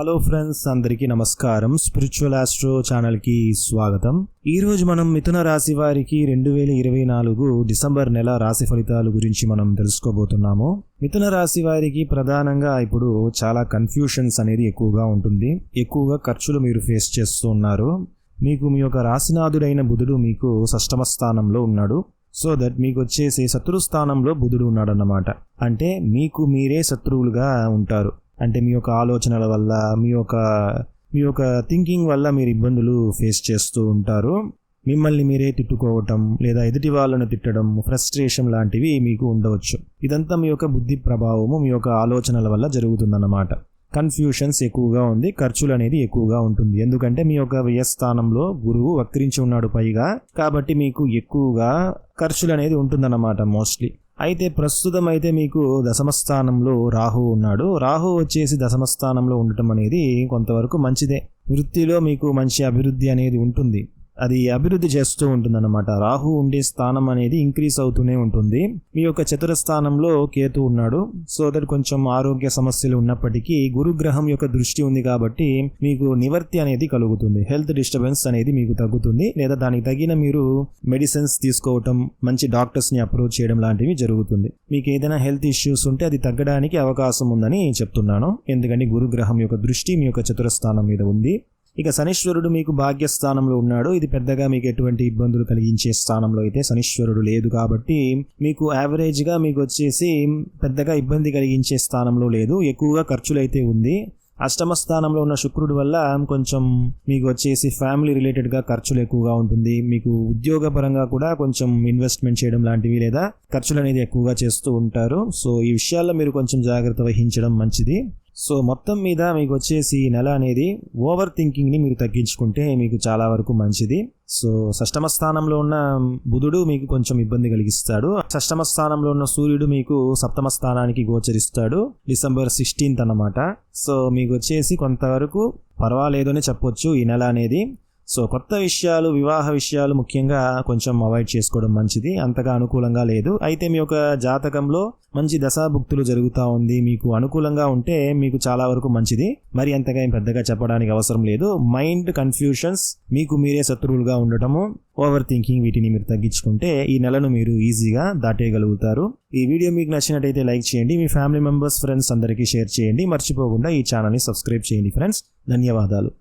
Hello friends అందరికీ నమస్కారం. Spiritual astro ఛానల్కి స్వాగతం. ఈ రోజు మనం మిథున రాశి వారికి రెండు వేల ఇరవై నాలుగు డిసెంబర్ నెల రాశి ఫలితాల గురించి మనం తెలుసుకోబోతున్నాము. మిథున రాశి వారికి ప్రధానంగా ఇప్పుడు చాలా కన్ఫ్యూషన్స్ అనేది ఎక్కువగా ఉంటుంది. ఎక్కువగా ఖర్చులు మీరు ఫేస్ చేస్తూ ఉన్నారు. మీకు మీ యొక్క రాశినాథుడైన బుధుడు మీకు సష్టమ స్థానంలో ఉన్నాడు. సో దట్ మీకు వచ్చేసి శత్రు స్థానంలో బుధుడు ఉన్నాడన్నమాట. అంటే మీకు మీరే శత్రువులుగా ఉంటారు. అంటే మీ యొక్క ఆలోచనల వల్ల మీ యొక్క మీ యొక్క థింకింగ్ వల్ల మీరు ఇబ్బందులు ఫేస్ చేస్తూ ఉంటారు. మిమ్మల్ని మీరే తిట్టుకోవటం లేదా ఎదుటి వాళ్ళను తిట్టడం ఫ్రస్ట్రేషన్ లాంటివి మీకు ఉండవచ్చు. ఇదంతా మీ యొక్క బుద్ధి ప్రభావము మీ యొక్క ఆలోచనల వల్ల జరుగుతుందన్నమాట. కన్ఫ్యూషన్స్ ఎక్కువగా ఉంది ఖర్చులు అనేది ఎక్కువగా ఉంటుంది. ఎందుకంటే మీ యొక్క వ్యయస్థానంలో గురువు వక్రించి ఉన్నాడు పైగా కాబట్టి మీకు ఎక్కువగా ఖర్చులు అనేది ఉంటుందన్నమాట మోస్ట్లీ అయితే ప్రస్తుతం అయితే మీకు దశమ స్థానంలో రాహు ఉన్నాడు. రాహు వచ్చేసి దశమస్థానంలో ఉండటం అనేది కొంతవరకు మంచిదే. వృత్తిలో మీకు మంచి అభివృద్ధి అనేది ఉంటుంది. అది అభివృద్ధి చేస్తూ ఉంటుందన్నమాట. రాహు ఉండే స్థానం అనేది ఇంక్రీస్ అవుతూనే ఉంటుంది. మీ యొక్క చతుర స్థానంలో కేతు ఉన్నాడు. సో దట్ కొంచెం ఆరోగ్య సమస్యలు ఉన్నప్పటికీ గురుగ్రహం యొక్క దృష్టి ఉంది కాబట్టి మీకు నివర్తి అనేది కలుగుతుంది. హెల్త్ డిస్టర్బెన్స్ అనేది మీకు తగ్గుతుంది. లేదా దానికి తగిన మీరు మెడిసిన్స్ తీసుకోవటం మంచి డాక్టర్స్ని అప్రోచ్ చేయడం లాంటివి జరుగుతుంది. మీకు ఏదైనా హెల్త్ ఇష్యూస్ ఉంటే అది తగ్గడానికి అవకాశం ఉందని చెప్తున్నాను. ఎందుకంటే గురుగ్రహం యొక్క దృష్టి మీ యొక్క చతుర స్థానం మీద ఉంది. ఇక శనీశ్వరుడు మీకు భాగ్యస్థానంలో ఉన్నాడు. ఇది పెద్దగా మీకు ఎటువంటి ఇబ్బందులు కలిగించే స్థానంలో అయితే శనీశ్వరుడు లేదు కాబట్టి మీకు యావరేజ్గా మీకు వచ్చేసి పెద్దగా ఇబ్బంది కలిగించే స్థానంలో లేదు. ఎక్కువగా ఖర్చులు అయితే ఉంది. అష్టమ స్థానంలో ఉన్న శుక్రుడు వల్ల కొంచెం మీకు వచ్చేసి ఫ్యామిలీ రిలేటెడ్గా ఖర్చులు ఎక్కువగా ఉంటుంది. మీకు ఉద్యోగపరంగా కూడా కొంచెం ఇన్వెస్ట్మెంట్ చేయడం లాంటివి లేదా ఖర్చులు అనేది ఎక్కువగా చేస్తూ ఉంటారు. సో ఈ విషయాల్లో మీరు కొంచెం జాగ్రత్త వహించడం మంచిది. సో మొత్తం మీద మీకు వచ్చేసి ఈ నెల అనేది ఓవర్ థింకింగ్ని మీరు తగ్గించుకుంటే మీకు చాలా వరకు మంచిది. సో షష్టమ స్థానంలో ఉన్న బుధుడు మీకు కొంచెం ఇబ్బంది కలిగిస్తాడు. షష్టమ స్థానంలో ఉన్న సూర్యుడు మీకు సప్తమ స్థానానికి గోచరిస్తాడు. డిసెంబర్ సిక్స్టీన్త్ అన్నమాట. సో మీకు వచ్చేసి కొంతవరకు పర్వాలేదు అని చెప్పొచ్చు ఈ నెల అనేది. సో కొత్త విషయాలు వివాహ విషయాలు ముఖ్యంగా కొంచెం అవాయిడ్ చేసుకోవడం మంచిది. అంతగా అనుకూలంగా లేదు. అయితే మీ యొక్క జాతకంలో మంచి దశాభుక్తులు జరుగుతూ ఉంది. మీకు అనుకూలంగా ఉంటే మీకు చాలా వరకు మంచిది. మరి అంతగా ఏం పెద్దగా చెప్పడానికి అవసరం లేదు. మైండ్ కన్ఫ్యూషన్స్ మీకు మీరే శత్రువులుగా ఉండటము ఓవర్ థింకింగ్ వీటిని మీరు తగ్గించుకుంటే ఈ నెలను మీరు ఈజీగా దాటేయగలుగుతారు. ఈ వీడియో మీకు నచ్చినట్టయితే లైక్ చేయండి. మీ ఫ్యామిలీ మెంబర్స్ ఫ్రెండ్స్ అందరికీ షేర్ చేయండి. మర్చిపోకుండా ఈ ఛానల్ని సబ్స్క్రైబ్ చేయండి ఫ్రెండ్స్. ధన్యవాదాలు.